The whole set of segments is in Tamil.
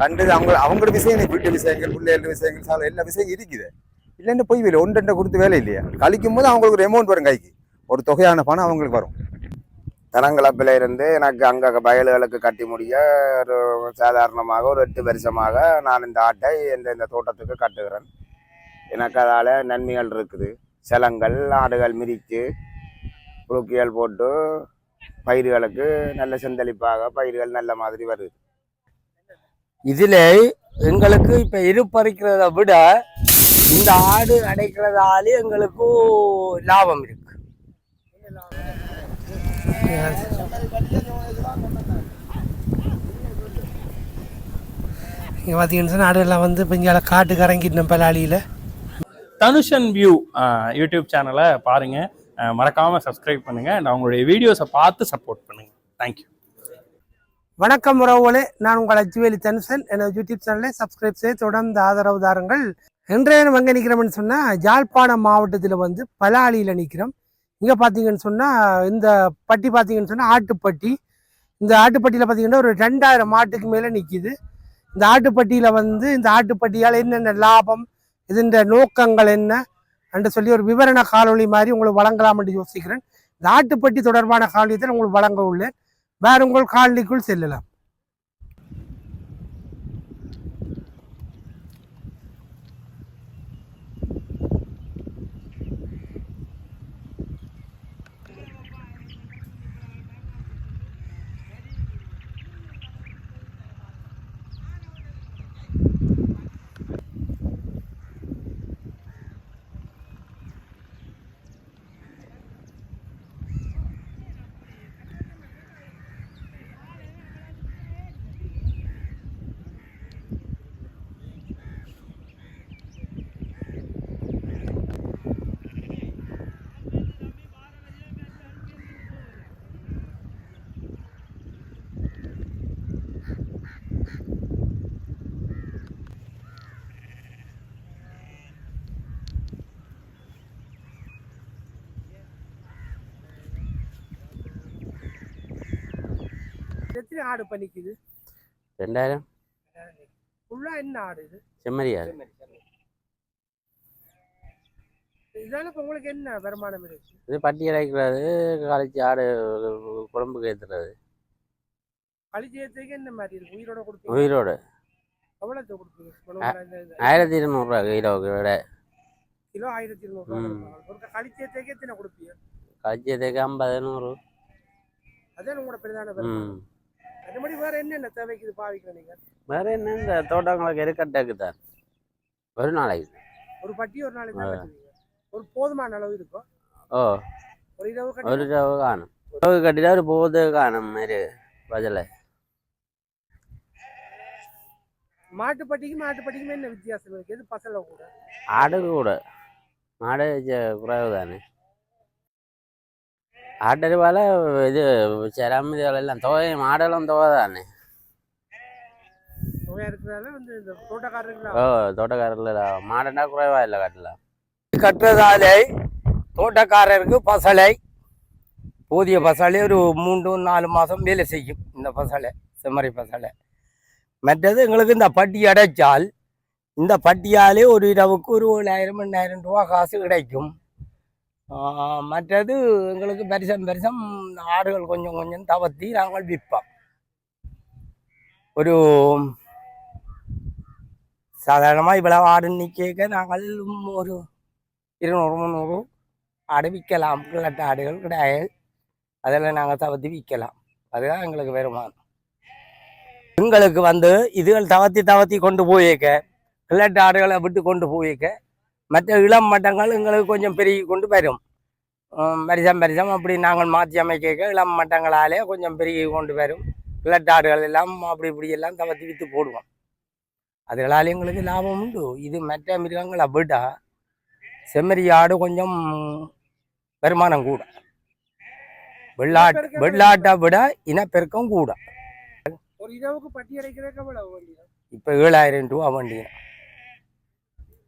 கண்டது அவங்க அவங்களோட விஷயம் வீட்டு விஷயங்கள் பிள்ளைகளோட விஷயங்கள் சால எல்லா விஷயம் இருக்குது. இல்லைன்னு போய் வேலை ஒன்றரை கொடுத்து வேலை இல்லையா? கழிக்கும் போது அவங்களுக்கு ஒரு அமௌண்ட் வரும் கைக்கு. ஒரு தொகையான பணம் அவங்களுக்கு வரும். தனங்களப்பில் இருந்து எனக்கு அங்கே வயல்களுக்கு கட்டி முடிய ஒரு சாதாரணமாக ஒரு எட்டு வருஷமாக நான் இந்த ஆட்டை இந்த இந்த தோட்டத்துக்கு கட்டுகிறேன். எனக்கு அதால் நன்மைகள் இருக்குது. சிலங்கள் ஆடுகள் மிதித்து புழுக்கியல் போட்டு பயிர்களுக்கு நல்ல செந்தளிப்பாக பயிர்கள் நல்ல மாதிரி வருது. இதில் எங்களுக்கு இப்போ இருப்பறிக்கிறத விட இந்த ஆடு அடைக்கிறதாலே எங்களுக்கு லாபம் இருக்கு. இங்கே பார்த்தீங்கன்னு சொன்னால் ஆடுகள்லாம் வந்து இப்போ இங்கே காட்டுக்கு இறங்கிட்டோம் பலாளியில் தனுஷன் வியூ யூடியூப் சேனலை பாருங்க. அஹ் மறக்காம சப்ஸ்கிரைப் பண்ணுங்க. அண்ட் அவங்களுடைய வீடியோஸை பார்த்து சப்போர்ட் பண்ணுங்க. தேங்க்யூ வணக்கம் உறவுகளே நான் உங்கள் அச்சுவேலி தனுசன். எனது யூடியூப் சேனலை சப்ஸ்கிரைப் செய்து தொடர்ந்து ஆதரவு தாருங்கள். இன்றைய நம்ம எங்கே நிற்கிறோம்னு சொன்னால் ஜாழ்ப்பாணம் மாவட்டத்தில் வந்து பலாளியில் நிற்கிறோம் இங்கே பார்த்தீங்கன்னு சொன்னால் இந்த பட்டி பார்த்தீங்கன்னு சொன்னால் ஆட்டுப்பட்டி. இந்த ஆட்டுப்பட்டியில் பார்த்தீங்கன்னா ஒரு ரெண்டாயிரம் மாட்டுக்கு மேலே நிற்கிது இந்த ஆட்டுப்பட்டியில் வந்து இந்த ஆட்டுப்பட்டியால் என்னென்ன லாபம் இதன் நோக்கங்கள் என்ன என்று சொல்லி ஒரு விவரண காலொலி மாதிரி உங்களுக்கு வழங்கலாம் என்று யோசிக்கிறேன். இந்த ஆட்டுப்பட்டி தொடர்பான காணொலியை உங்களுக்கு வழங்க உள்ளேன். வேற உங்கள் காலனிக்குள் செல்லலாம். எத்தனை ஆடு பண்ணிக்குது ரெண்டாயிரம். ஃபுல்லா என்ன ஆடு இது? செம்மறியாடு இதனால இப்போ உங்களுக்கு என்ன வருமானம் இருக்கு? இது பட்டி அடைக்கிறது கழிச்சு ஆடு குழம்புக்கு ஏற்றுறது கழிச்சேத்துக்கு என்ன மாதிரி இருக்கு? உயிரோட கொடுப்பீங்க? உயிரோடு. எவ்வளோத்தை கொடுப்பீங்க? ஆயிரத்தி இருநூறுவா கிலோவுக்கு விட கிலோ ஆயிரத்தி இருநூறு ம். ஒரு கழிச்சேத்துக்கு எத்தனை கொடுப்பீங்க? கழிச்சதுக்கு ஐம்பது நூறு. அதான் உங்களோட பிரதான ம் வருமானம் அது மாதிரி வேற என்னென்ன தேவைக்கு இது பாவிக்கிறோம் வேற என்ன இந்த தோட்டங்களுக்கு இருக்கட்டக்கு தான் ஒரு நாளைக்கு. ஒரு பட்டி ஒரு நாளைக்கு தான் கட்டுவீங்க. ஒரு போதுமான அளவு இருக்கும். ஓ. ஒரு இரவு ஒரு கட்டி ரவு காணும். ரவு கட்டிட்டா ஒரு போது காணும் மாதிரி பதில். மாட்டு பட்டிக்கும் மாட்டு பட்டிக்கும் என்ன வித்தியாசம் இருக்கு? எது பசல கூட? ஆடு கூட. மாடு குறைவு தானே துவை மாடெல்லாம் துவை தானே நோயா இருக்கிறதால வந்து இந்த தோட்டக்காரர்கள் மாடண்டா குறைவா இல்லை காட்டலாம் கட்டுறதாலே தோட்டக்காரருக்கு பசலை போதிய பசலை ஒரு மூன்று நாலு மாதம் வேலை செய்யும் இந்த பசலை செம்மறி பசலை மற்றது எங்களுக்கு இந்த பட்டி அடைச்சால் இந்த பட்டியாலே ஒரு இரவுக்கு ஒரு ஏழாயிரம் ரெண்டாயிரம் ரூபா காசு கிடைக்கும் மற்றது எங்களுக்கு பெருசம் பெருசம் ஆடுகள் கொஞ்சம் கொஞ்சம் தவத்தி நாங்கள் விற்போம். ஒரு சாதாரணமாக இவ்வளவு ஆடு நிற்க நாங்கள் ஒரு இருநூறு முந்நூறு ஆடு விற்கலாம். கிழட்டு ஆடுகள் கிடையாது அதெல்லாம் நாங்கள் தவத்தி விற்கலாம். அதுதான் எங்களுக்கு வருமானம். எங்களுக்கு வந்து இதுகள் தவத்தி தவத்தி கொண்டு போயிருக்க கிழட்டு ஆடுகளை விட்டு கொண்டு போயிருக்க மற்ற இளம் மட்டங்கள் எங்களுக்கு கொஞ்சம் பெருகி கொண்டு வரும். உம், பரிசம் அப்படி நாங்கள் மாற்றி அமைக்க இளம் மட்டங்களாலே கொஞ்சம் பெருகி கொண்டு வரும். கிழட்டு ஆடுகள் எல்லாம் அப்படி இப்படி எல்லாம் தவத்தி விற்று போடுவோம். அதுகளால் எங்களுக்கு லாபம் உண்டு. இது மற்ற மிருகங்களை விட செம்மறி ஆடு கொஞ்சம் வருமானம் கூட. வெள்ளாட்டு வெள்ளாட்டை விட இனப்பெருக்கம் கூட. ஒரு இரவுக்கு பட்டி அடைக்கிறதுக்கு எவ்வளவு வேண்டியது இப்போ ஏழாயிரம் ரூபா வண்டினம்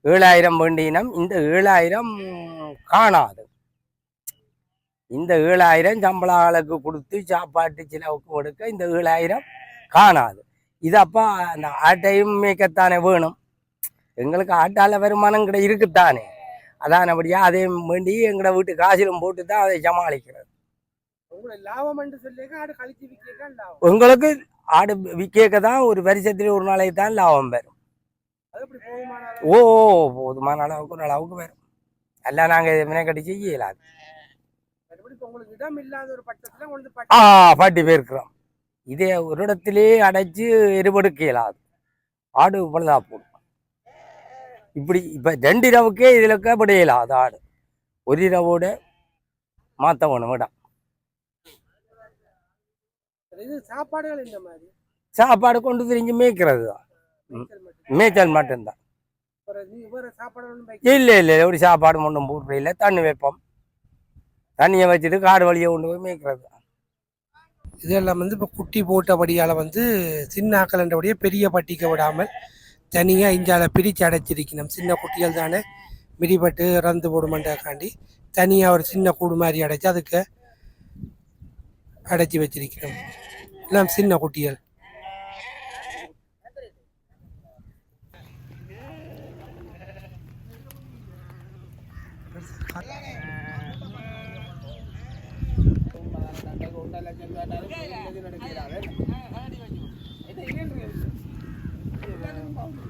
ஏழாயிரம் வண்டினம் இந்த ஏழாயிரம் காணாது. இந்த ஏழாயிரம் சம்பள ஆளுக்கு கொடுத்து சாப்பாட்டு செலவுக்கு கொடுக்க இந்த ஏழாயிரம் காணாது. இது அப்பா அந்த ஆட்டையும் மேய்க்கத்தானே வேணும். எங்களுக்கு ஆட்டால வருமானம் கிட்ட இருக்குத்தானே. அதானபடியா அதையும் வேண்டி எங்கட வீட்டு காசிலும் போட்டு தான் அதை சமாளிக்கிறது. ஆடு விற்க உங்களுக்கு ஆடு விற்க தான் ஒரு வருஷத்துல ஒரு நாளைக்கு தான் லாபம் வரும் அது எப்படி போதுமான அளவு? ஓ போதுமான அளவுக்கு ஒரு அளவுக்கு வரும் எல்லாம் நாங்கள் மினக்கட்டி செய்ய இயலாது மறுபடி இப்ப உங்களுக்கு இடம் இல்லாத ஒரு பட்சத்துல கொண்டு ஆ பட்டி போயிருக்கிறோம். இதே ஒரு இடத்திலே அடைச்சு எருபடுக்க இயலாது ஆடு பழுதா போடும். இப்படி இப்போ ரெண்டு இரவுக்கே இதில் இப்படி இயலாது ஆடு ஒரு இரவோட மாற்ற வேணும் மாதிரி? சாப்பாடு கொண்டு திரிஞ்சு மேய்க்கிறது தான் மேய்ச்சல் மட்டும். மேய்ச்சல் மட்டும்தான். இல்லை இல்லை ஒரு சாப்பாடு ஒன்றும் போடுறது இல்லை தண்ணி வைப்போம். தண்ணியை வச்சுட்டு காடு வழியை கொண்டு போய் மேய்க்கிறது. தான் இதெல்லாம் வந்து இப்போ குட்டி போட்டபடியால் வந்து சின்ன ஆக்கலன்றபடியே பெரிய பட்டிக்க விடாமல் தனியாக இஞ்சால பிரித்து அடைச்சிருக்கணும். சின்ன குட்டிகள் தானே மிதிப்பட்டு இறந்து போடுமன்றக்காண்டி தனியாக ஒரு சின்ன கூடு மாதிரி அடைச்சி அதுக்கு அடைச்சி வச்சிருக்கணும். எல்லாம் சின்ன குட்டிகள்.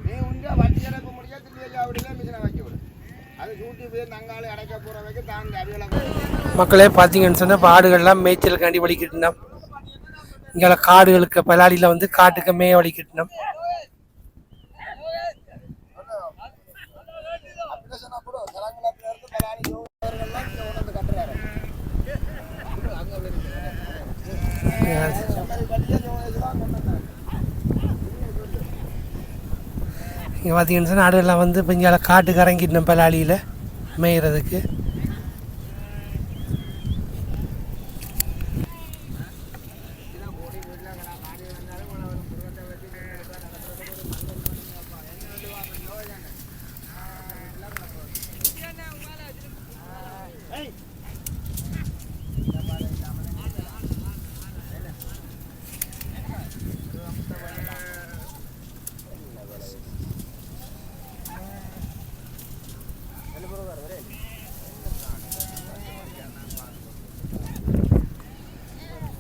நீ உங்க வட்டி இறக்க முடியா தில்லையா அப்படியே மிஷினை வைக்க விடு. மக்களே பார்த்தீங்கன்னு சொன்னால் ஆடுகள்லாம் மேய்ச்சலுக்காண்டி வலிக்கிட்டோம் இங்கே காடுகளுக்கு பலாடியில் வந்து காட்டுக்கு மேய வலிக்கிட்டோம் இங்கே பார்த்தீங்கன்னு சொன்னால் ஆடுகள்லாம் வந்து இப்போ இங்கே காட்டுக்கு இறங்கிட்டோம் பலாடியில் மேய்கிறதுக்கு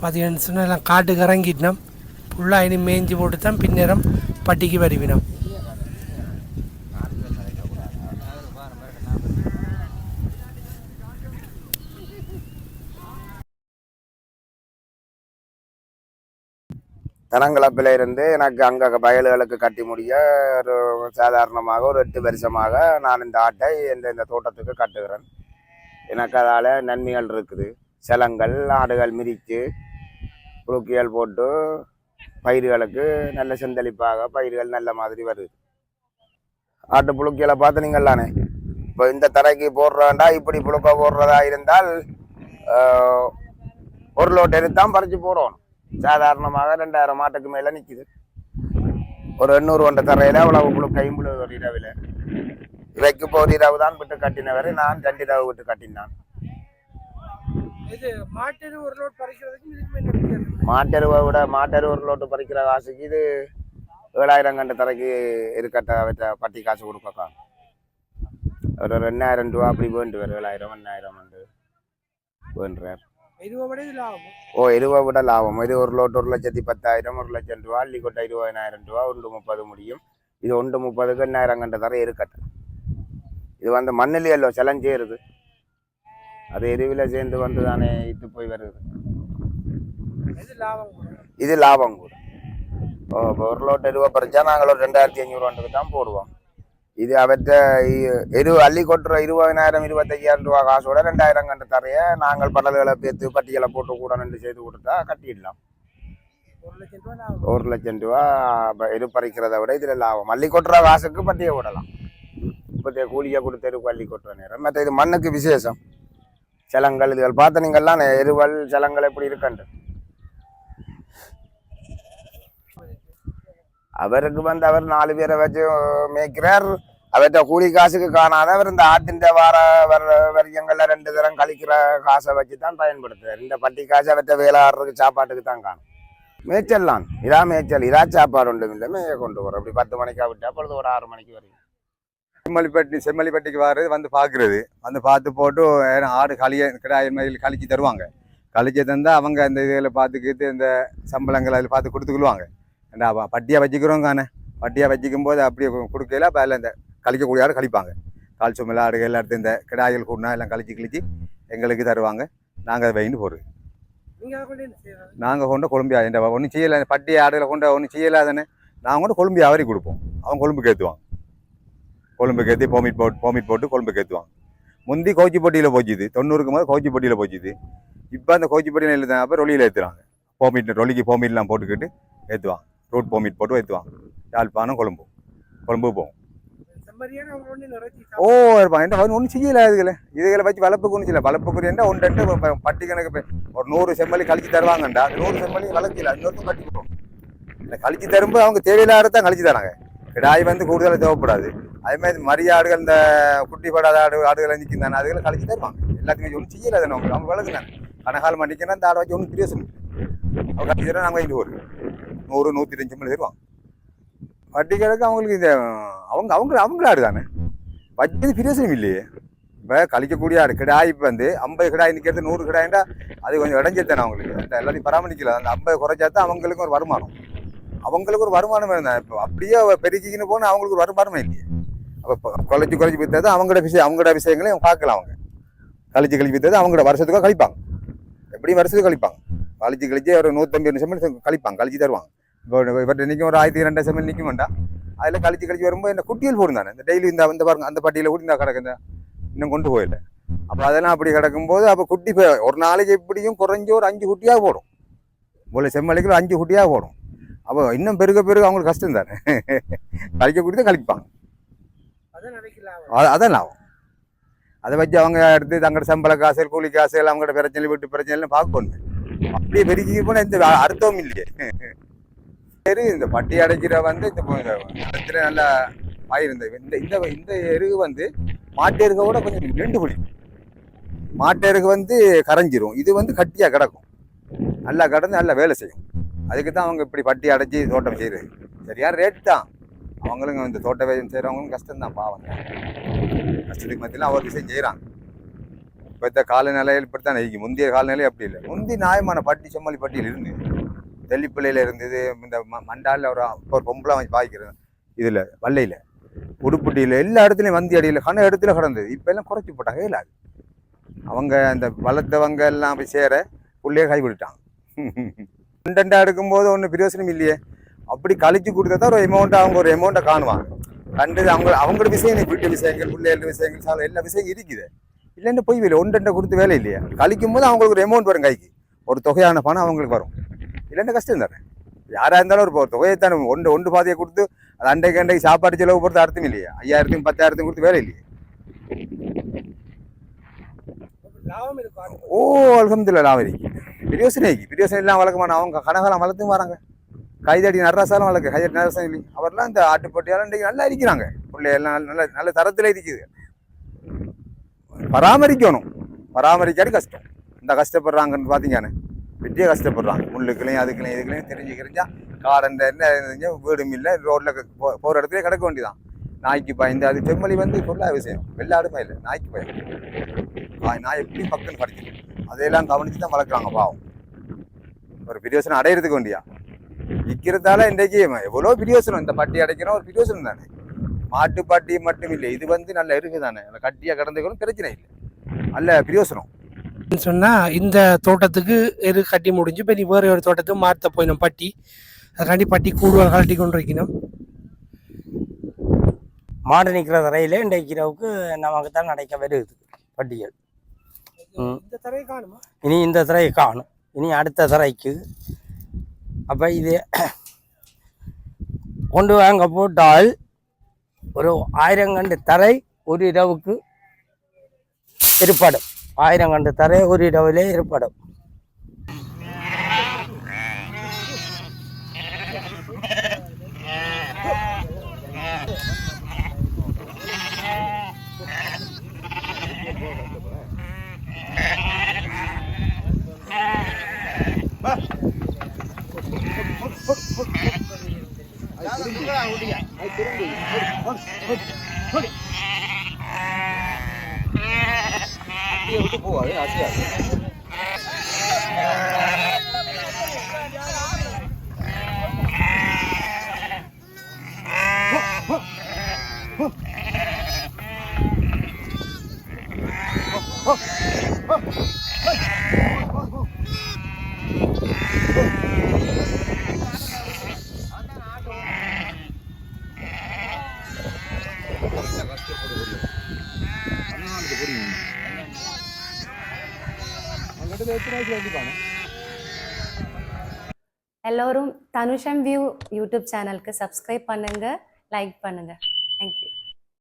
பார்த்தீங்கன்னு சொன்னால் எல்லாம் காட்டுக்கு இறங்கிட்டோம். ஃபுல்லாக இனி மேய்ஞ்சி போட்டு தான் பின்னேரம் பட்டிக்கு வருவினோம். தனங்கலப்பிலிருந்து எனக்கு அங்கே வயல்களுக்கு கட்டி முடிய ஒரு சாதாரணமாக ஒரு எட்டு வருஷமாக நான் இந்த ஆட்டை இந்த இந்த தோட்டத்துக்கு கட்டுகிறேன். எனக்கு அதால் நன்மைகள் இருக்குது. சிலங்கள் ஆடுகள் மிதித்து புழுக்கியல் போட்டு பயிர்களுக்கு நல்ல செந்தளிப்பாக பயிர்கள் நல்ல மாதிரி வருது. ஆட்டு புழுக்கியலை பார்த்து நீங்களானே இப்போ இந்த தரைக்கு போடுறாண்டா இப்படி புழுக்க போடுறதா இருந்தால் ஒரு லோட் எடுத்தான் பறித்து போடணும் சாதாரணமாக ரெண்டாயிரம் மாட்டுக்கு மேலே நிற்கிது ஒரு எண்ணூறு கொண்ட தரையில் அவ்வளவு புழுக்க ஐம்பது ஒரு இரவில். இவைக்கு இப்போ ஒரு இரவு தான் விட்டு கட்டினவர் நான் ரெண்டு இரவு விட்டு கட்டினான். இது மாட்டு ஒரு லோட் பறிக்கிறதுக்கு இதுக்கு? மாட்டருவை விட மாட்டரு ஒரு லோட்டு பறிக்கிற காசுக்கு இது ஏழாயிரம் கண்ட தரைக்கு இருக்கட்ட பட்டி காசு கொடுக்கக்கா. ஒரு ரெண்டாயிரம் ரூபா அப்படி வேண்டுவார் ஏழாயிரம் எண்ணாயிரம் வந்து வேண்டுறார் ஓ இருவை விட லாபம். இது ஒரு லோட் ஒரு லட்சத்தி பத்தாயிரம் ஒரு லட்சம் ரூபா அள்ளிக்கொட்டை இருபதாயிரம் ரூபா ஒன்று முப்பது முடியும். இது ஒன்று முப்பதுக்கு எண்ணாயிரம் கண்ட தர இருக்கட்டு. இது வந்து மண்ணிலே இல்லோ செலஞ்சேருது அது எருவில் சேர்ந்து வந்து தானே இட்டு போய் வருது. இது லாபம் கூட. ஓ இப்போ ஒரு லோட் எருவை பறிச்சா நாங்கள் ஒரு ரெண்டாயிரத்தி ஐநூறுவாண்டுக்கு தான் போடுவோம். இது அவற்றை எரு அள்ளி கொட்டுற இருபதாயிரம் இருபத்தையாயிரம் ரூபா காசோட ரெண்டாயிரம் கண்டு தரைய நாங்கள் படல்களை பேத்து பட்டியலை போட்டு கூட ரெண்டு செய்து கொடுத்தா கட்டிடலாம். ஒரு லட்சம் ரூபா எரு பறிக்கிறத விட இதில் லாபம். அள்ளி கொட்டுற காசுக்கு பட்டியை விடலாம் இப்போதைய கூலியை கொடுத்து எரு அள்ளி கொட்டுற நேரம். மற்ற இது மண்ணுக்கு விசேஷம். சிலங்கள் இதுகள். பார்த்த நீங்கள்லாம் எருவல் சிலங்கள் எப்படி இருக்கண்டு அவருக்கு வந்து அவர் நாலு பேரை வச்சு மேய்க்கிறார். அவர்கிட்ட கூலி காசுக்கு காணாத அவர் இந்த ஆட்டின் வார வர வரியங்கள்ல ரெண்டு தரம் கழிக்கிற காசை வச்சு தான் பயன்படுத்துறார் இந்த பட்டி காசு அவர்கிட்ட வேலை ஆடுறதுக்கு சாப்பாட்டுக்கு தான் காணும். மேய்ச்சல்லாம் இதா மேய்ச்சல். இதா சாப்பாடு ஒன்றும் இல்லை மேய கொண்டு வரோம் அப்படி பத்து மணிக்கா விட்டு அப்பொழுது ஒரு ஆறு மணிக்கு வரைக்கும் செம்மல்லிப்பட்டி செம்மல்லிப்பட்டிக்கு வர்றது வந்து பார்க்குறது வந்து பார்த்து போட்டு ஏன்னா ஆடு களிய கிடாய் மயில் கழிச்சு தருவாங்க. கழிச்சு தந்தால் அவங்க அந்த இதில் பார்த்துக்கிட்டு இந்த சம்பளங்கள் அதில் பார்த்து கொடுத்துக்குள்வாங்க. ஏண்டா அவ பட்டியாக வச்சுக்கிறோம் காணே பட்டியாக வச்சுக்கும் போது அப்படியே கொடுக்கல அப்போ அதில் இந்த கழிக்கக்கூடிய ஆடு கழிப்பாங்க கால் சுமல ஆடுகள் எல்லாத்தையும் இந்த கிடாய்கள் கூடனா எல்லாம் கழிச்சு கிழிச்சு எங்களுக்கு தருவாங்க. நாங்கள் அதை வைன்னு போடுறது? நாங்கள் கொண்டு கொழும்பியா இந்த ஒன்றும் செய்யலை பட்டி ஆடுகளை கொண்டு ஒன்றும் செய்யலாதானே நாங்கள் கொண்டு கொழும்பி அவரி கொடுப்போம். அவன் கொழும்புக்கு ஏற்றுவான் கொழும்பு ஏற்றி போமிட் போட்டு போமிட் போட்டு கொழும்பு கேத்துவாங்க முந்தி கோச்சிப்பட்டியில் போச்சுது. தொண்ணூறுக்கு போது கோச்சிப்பட்டியில் போச்சுது. இப்போ அந்த கோச்சிப்பட்டியில் இல்லை அப்போ ரொலியில் ஏற்றுறாங்க போமிட் ரொலிக்கு போமிட்லாம் போட்டுக்கிட்டு ஏற்றுவாங்க ரூட் போமிட் போட்டு ஏற்றுவாங்க யாழ்ப்பாணம் கொழும்பு. கொழும்பு போவோம். ஓ இருப்பான் என்ன ஒன்றும் செய்யல இதுகளை. இதுகளை வச்சு வளர்ப்புக்கு ஒன்றும் செய்யல. வளர்ப்புக்குரிய ஒன்று ரெண்டு பட்டி கணக்கு ஒரு நூறு செம்மலி கழிச்சு தருவாங்கண்டா. நூறு செம்மலி வளர்க்கல. இன்னொருத்தம் கட்டி கொடுப்போம். இல்லை கழிச்சு தரும்போது அவங்க தேவையில்லாத தான் கழிச்சு தராங்க. கிடாய் வந்து கூடுதலாக தேவைப்படாது. அதே மாதிரி மரிய ஆடுகள் இந்த குட்டி படாத ஆடு ஆடுகள் நிற்கும் தானே அதுகளை கழிச்சு தருவாங்க. எல்லாத்துக்குமே ஒன்றும் செய்யல தானே அவங்க அவங்க வளர்க்குறாங்க கனகாலம் மண்டிக்கன்னா இந்த ஆடை வச்சு ஒன்றும் பிரியோசனம் அவங்க கட்டி தர நாங்கள் ஒரு நூறு நூற்றி அஞ்சு மணி தருவாங்க. வட்டி கிழக்கு அவங்களுக்கு இந்த அவங்க அவங்க அவங்கள ஆடு தானே. வச்சது பிரியோசனம் இல்லையே. இப்போ கழிக்கக்கூடிய ஆடு கிடாய் இப்போ வந்து ஐம்பது கிடாய் நிற்கிறது நூறு கிடாயின்றா அது கொஞ்சம் இடைஞ்சல் அவங்களுக்கு. அந்த எல்லாத்தையும் பராமரிக்கல. அந்த ஐம்பது குறைச்சா தான் அவங்களுக்கு ஒரு வருமானம். அவங்களுக்கு ஒரு வருமானம் இருந்தா இப்போ அப்படியே பெருக்கிக்கின்னு போனால் அவங்களுக்கு ஒரு வருமானமே இல்லையே. அப்போ குறைச்சி குறைச்சி விற்றது அவங்களோட விஷயம் அவங்களோட விஷயங்களையும் பார்க்கலாம் அவங்க. கழிச்சு கழிச்சு விற்றது அவங்களோட வருஷத்துக்கு கழிப்பாங்க. எப்படியும் வருஷத்துக்கு கழிப்பாங்க. கழிச்சு கழிச்சு ஒரு நூற்றம்பது நிமிஷம் கழிப்பாங்க. கழிச்சு தருவாங்க. இப்போ இவர்கிட்ட நிற்கும் ஒரு ஆயிரத்தி ரெண்டு செமல் நிற்க வேண்டாம் அதில் கழிச்சு கழிச்சு வரும்போது இந்த குட்டியல் போடும் தானே. இந்த டெய்லி இந்த வந்து பாருங்க அந்த பட்டியில் கூட இந்த கிடக்கு இந்த இன்னும் கொண்டு போயில அப்போ அதெல்லாம் அப்படி கிடக்கும்போது அப்போ குட்டி ஒரு நாளைக்கு எப்படியும் குறைஞ்ச ஒரு அஞ்சு குட்டியாக போடும். ஒரு செம்மலைக்கு அஞ்சு குட்டியாக போடும். அப்போ இன்னும் பெருக பெருக அவங்களுக்கு கஷ்டம் தானே. கழிக்க குட்டி தான் கழிப்பாங்க. அதான் லாபம். அதை வச்சு அவங்க எடுத்து தங்களோட சம்பள காசு கூலி காசு எல்லாம் அவங்களோட பிரச்சனை வீட்டு பிரச்சனை பார்க்கணும். அப்படியே பெருக்கி போனால் எந்த அர்த்தமும் இல்லையே. சரி இந்த பட்டி அடைக்கிற வந்து இந்த இடத்துல நல்லா ஆயிருந்த இந்த இந்த இந்த எருகு வந்து மாட்டு எருகை விட கொஞ்சம் ரெண்டு பிடி மாட்டு எருகு வந்து கரைஞ்சிரும். இது வந்து கட்டியாக கிடக்கும். நல்லா கிடந்து நல்லா வேலை செய்யும். அதுக்கு தான் அவங்க இப்படி பட்டி அடைச்சி தோட்டம் செய்யுது. சரியா? ரேட் தான். அவங்களும் இந்த தோட்ட வேலை செய்கிறவங்களும் கஷ்டம்தான் பாவம். கஷ்டத்துக்கு மத்தியில் அவர் விஷயம் செய்கிறாங்க இப்போ இந்த காலநிலையில் இப்படி தான் இருக்கு. முந்தைய காலநிலை அப்படி இல்லை. முந்தி நியாயமான பட்டி செம்மொழி பட்டியில் இருந்து தெல்லிப்பிள்ளையில் இருந்தது. இந்த ம- மண்டாலில் ஒரு ஒரு பொம்பளை வாங்கி பாய்க்கிறது இதில் வள்ளையில். உடுப்புட்டியில் எல்லா இடத்துலையும் வந்தி அடியில் கன இடத்துல கிடந்தது. இப்போ எல்லாம் குறைச்சி போட்டாங்க இல்லாது அவங்க அந்த வளர்த்தவங்க எல்லாம் போய் சேர உள்ளே கைவிட்டாங்க ரெண்டா எடுக்கும்போது ஒன்றும் பிரயோசனம் இல்லையே. அப்படி கழிச்சு கொடுத்தா தான் ஒரு அமௌண்ட்டை அவங்க ஒரு அமௌண்ட்டை காணுவாங்க. கண்டு அவங்க அவங்களோட விஷயம் வீட்டு விஷயங்கள் பிள்ளைகள் விஷயங்கள் சாலை எல்லா விஷயம் இருக்குது. இல்லைன்னு போய் வேலை ஒன்றெண்டை கொடுத்து வேலை இல்லையா? கழிக்கும் போது அவங்களுக்கு ஒரு அமௌண்ட் வரும் கைக்கு. ஒரு தொகையான பணம் அவங்களுக்கு வரும். இல்லைன்னா கஷ்டம் தானே? யாராக இருந்தாலும் ஒரு ஒரு தொகையை தானே ஒன்று ஒன்று பாதையை கொடுத்து அது அண்டைக்கு அண்டைக்கு சாப்பாடு செலவு பொறுத்து அர்த்தம் இல்லையா? ஐயாயிரத்துக்கும் பத்தாயிரத்துக்கும் கொடுத்து வேலை இல்லையே? லாபம் இருக்கும் ஓ அலமதுல்ல லாவரிக்கு பிரியோசனைக்கு பிரியோசனை எல்லாம் வழக்கமான அவங்க கனகாலம் வளர்த்தும் வராங்க. கைதடி நர்ராசாலும் வழக்கு கைதடி நரசாலம் இல்லை அவர்லாம் இந்த ஆட்டுப்பட்டியால் இன்றைக்கு நல்லா இருக்கிறாங்க. பிள்ளை எல்லாம் நல்ல நல்ல தரத்தில் இருக்குது பராமரிக்கணும். பராமரிக்காது கஷ்டம். இந்த கஷ்டப்படுறாங்கன்னு பார்த்தீங்கன்னு பெரிய கஷ்டப்படுறாங்க. முள்ளுக்குலையும் அதுக்குலையும் இதுக்குலையும் தெரிஞ்சு கிரிஞ்சா காரண்ட என்ன வீடும் இல்லை ரோட்டில் போகிற இடத்துல கிடக்க வேண்டியதான் நாய்க்கு பயந்து அது செம்மொழி வந்து பொருளாக விஷயம். வெள்ளாடுமே இல்லை நாய்க்கு பயம். நாய் எப்படி பக்கம் கிடைக்கும் அதையெல்லாம் கவனித்து தான் வளர்க்குறாங்க பாவம். ஒரு பிரியோசனம் அடையிறதுக்கு வேண்டியா விற்கிறதால இன்றைக்கு எவ்வளோ பிரியோசனம் இந்த பட்டி அடைக்கிறோம் ஒரு பிரியோசனம் தானே. மாட்டு பட்டி மட்டும் இல்லை இது வந்து நல்ல இருக்கு தானே. கட்டியாக கிடந்துக்கணும் பிரச்சனை இல்லை. நல்ல பிரியோசனம் சொன்னா இந்த தோட்டத்துக்கு எரு கட்டி முடிஞ்சு இப்போ நீ வேற ஒரு தோட்டத்துக்கு மாற்ற போயிடும் பட்டி. அதுக்காண்டி பட்டி கூடுதல் கழட்டி கொண்டு வைக்கணும் மாடு நிற்கிற தரையில இன்றைக்கு இரவுக்கு நமக்கு தான் நடக்க வருது பட்டியல் ம். இந்த தரையை காணுமா? இனி இந்த திரை காணும். இனி அடுத்த திரைக்கு அப்போ இது கொண்டு வாங்க போட்டால் ஒரு ஆயிரங்கண்டு தரை ஒரு இரவுக்கு இருப்படும் ஆயிரங்கண்டு தரை ஒரு இரவிலே இருப்படும் எல்லோரும் தனுஷம் வியூ யூடியூப் சேனலுக்கு சப்ஸ்கிரைப் பண்ணுங்க லைக் பண்ணுங்க. Thank you